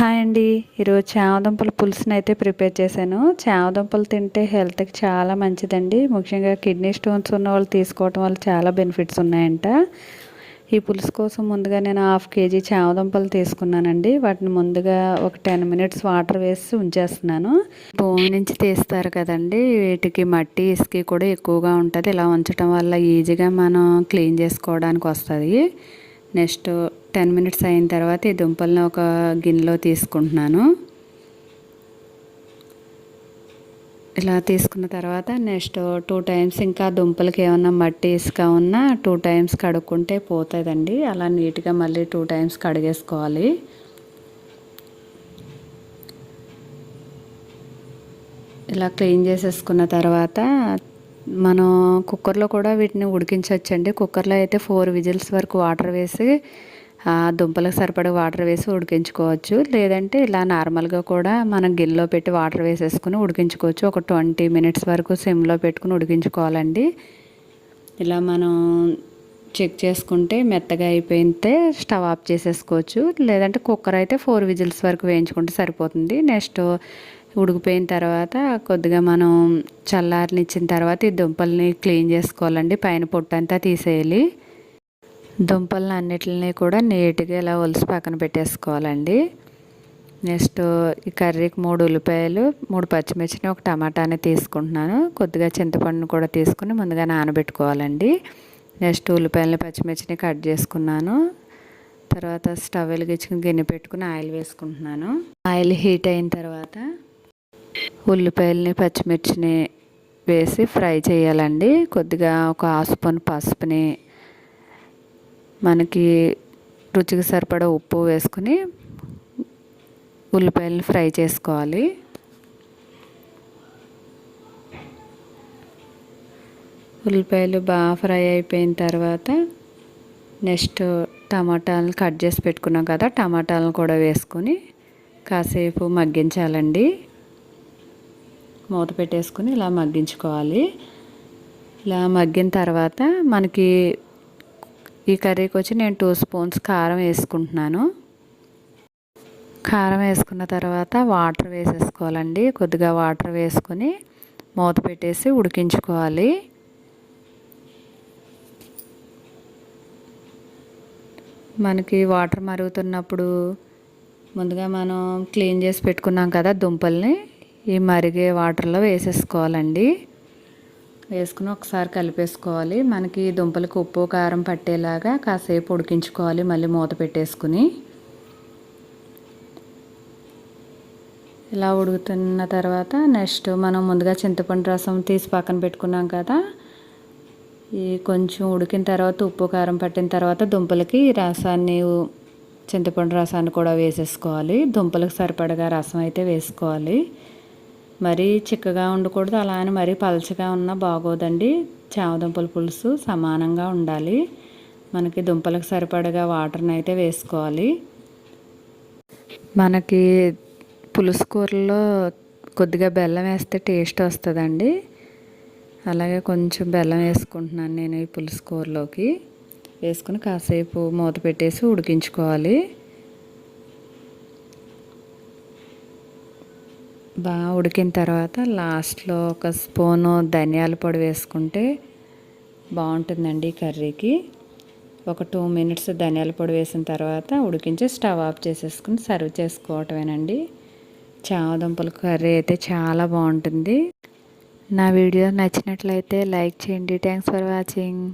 Hi అండి. ఈరోజు చామదుంపల పులుసుని అయితే ప్రిపేర్ చేశాను. చామదుంపలు తింటే హెల్త్కి చాలా మంచిదండి. ముఖ్యంగా కిడ్నీ స్టోన్స్ ఉన్న వాళ్ళు తీసుకోవటం వల్ల చాలా బెనిఫిట్స్ ఉన్నాయంట. ఈ పులుసు కోసం ముందుగా నేను హాఫ్ కేజీ చామదుంపలు తీసుకున్నానండి. వాటిని ముందుగా ఒక టెన్ మినిట్స్ వాటర్ వేసి ఉంచేస్తున్నాను. భూమి నుంచి తీస్తారు కదండి. వీటికి మట్టి ఇసుక కూడా ఎక్కువగా ఉంటుంది. ఇలా ఉంచడం వల్ల ఈజీగా మనం క్లీన్ చేసుకోవడానికి వస్తుంది. నెక్స్ట్ టెన్ మినిట్స్ అయిన తర్వాత ఈ దుంపలను ఒక గిన్నెలో తీసుకుంటున్నాను. ఇలా తీసుకున్న తర్వాత నెక్స్ట్ టూ టైమ్స్ ఇంకా దుంపలకి ఏమన్నా మట్టి ఇసుక ఉన్నా టూ టైమ్స్ కడుక్కుంటే పోతుందండి. అలా నీట్గా మళ్ళీ టూ టైమ్స్ కడిగేసుకోవాలి. ఇలా క్లీన్ చేసేసుకున్న తర్వాత మనం కుక్కర్లో కూడా వీటిని ఉడికించవచ్చండి కుక్కర్లో అయితే ఫోర్ విజిల్స్ వరకు వాటర్ వేసి దుంపలకు సరిపడే వాటర్ వేసి ఉడికించుకోవచ్చు. లేదంటే ఇలా నార్మల్గా కూడా మనం గిన్నెలో పెట్టి వాటర్ వేసేసుకుని ఉడికించుకోవచ్చు. ఒక ట్వంటీ మినిట్స్ వరకు సిమ్లో పెట్టుకుని ఉడికించుకోవాలండి. ఇలా మనం చెక్ చేసుకుంటే మెత్తగా అయిపోయితే స్టవ్ ఆఫ్ చేసేసుకోవచ్చు. లేదంటే కుక్కర్ అయితే ఫోర్ విజిల్స్ వరకు వేయించుకుంటే సరిపోతుంది. నెక్స్ట్ ఉడికిపోయిన తర్వాత కొద్దిగా మనం చల్లారనిచ్చిన తర్వాత ఈ దుంపల్ని క్లీన్ చేసుకోవాలండి. పైన పొట్టు అంతా తీసేయాలి. దుంపలను అన్నిటిని కూడా నీట్గా ఇలా ఒలిసి పక్కన పెట్టేసుకోవాలండి. నెక్స్ట్ ఈ కర్రీకి మూడు ఉల్లిపాయలు మూడు పచ్చిమిర్చిని ఒక టమాటాని తీసుకుంటున్నాను. కొద్దిగా చింతపండును కూడా తీసుకుని ముందుగా నానబెట్టుకోవాలండి. నెక్స్ట్ ఉల్లిపాయలని పచ్చిమిర్చిని కట్ చేసుకున్నాను. తర్వాత స్టవ్ వెలిగించుకుని గిన్నె పెట్టుకుని ఆయిల్ వేసుకుంటున్నాను. ఆయిల్ హీట్ అయిన తర్వాత ఉల్లిపాయలని పచ్చిమిర్చిని వేసి ఫ్రై చేయాలండి. కొద్దిగా ఒక ఆసుపూన్ పసుపుని మనకి రుచికి సరిపడా ఉప్పు వేసుకుని ఉల్లిపాయలను ఫ్రై చేసుకోవాలి. ఉల్లిపాయలు బాగా ఫ్రై అయిపోయిన తర్వాత నెక్స్ట్ టమాటాలను కట్ చేసి పెట్టుకున్నాం కదా టమాటాలను కూడా వేసుకొని కాసేపు మగ్గించాలండి. మూత పెట్టేసుకుని ఇలా మగ్గించుకోవాలి. ఇలా మగ్గిన తర్వాత మనకి ఈ కర్రీకి వచ్చి నేను టూ స్పూన్స్ కారం వేసుకుంటున్నాను. కారం వేసుకున్న తర్వాత వాటర్ వేసేసుకోవాలండి. కొద్దిగా వాటర్ వేసుకొని మూత పెట్టేసి ఉడికించుకోవాలి. మనకి వాటర్ మరుగుతున్నప్పుడు ముందుగా మనం క్లీన్ చేసి పెట్టుకున్నాం కదా దుంపల్ని. ఈ మరిగే వాటర్లో వేసేసుకోవాలండి. వేసుకుని ఒకసారి కలిపేసుకోవాలి. మనకి దుంపలకు ఉప్పు కారం పట్టేలాగా కాసేపు ఉడికించుకోవాలి. మళ్ళీ మూత పెట్టేసుకుని. ఇలా ఉడుకుతున్న తర్వాత నెక్స్ట్ మనం ముందుగా చింతపండు రసం తీసి పక్కన పెట్టుకున్నాం కదా. ఈ కొంచెం ఉడికిన తర్వాత ఉప్పు కారం పట్టిన తర్వాత దుంపలకి రసాన్ని చింతపండు రసాన్ని కూడా వేసేసుకోవాలి. దుంపలకు సరిపడగా రసం అయితే వేసుకోవాలి. మరీ చిక్కగా ఉండకూడదు అలా అని మరీ పలచగా ఉన్నా బాగోదండి. చామదుంపల పులుసు సమానంగా ఉండాలి. మనకి దుంపలకు సరిపడగా వాటర్ని అయితే వేసుకోవాలి. మనకి పులుసు కూరలో కొద్దిగా బెల్లం వేస్తే టేస్ట్ వస్తుందండి. అలాగే కొంచెం బెల్లం వేసుకుంటున్నాను నేను ఈ పులుసు కూరలోకి. వేసుకుని కాసేపు మూత పెట్టేసి ఉడికించుకోవాలి. బాగా ఉడికిన తర్వాత లాస్ట్లో ఒక స్పూను ధనియాల పొడి వేసుకుంటే బాగుంటుందండి కర్రీకి. ఒక టూ మినిట్స్ ధనియాల పొడి వేసిన తర్వాత ఉడికించి స్టవ్ ఆఫ్ చేసేసుకుని సర్వ్ చేసుకోవటమేనండి. చామదుంపల కర్రీ అయితే చాలా బాగుంటుంది. నా వీడియో నచ్చినట్లయితే లైక్ చేయండి. Thanks for watching.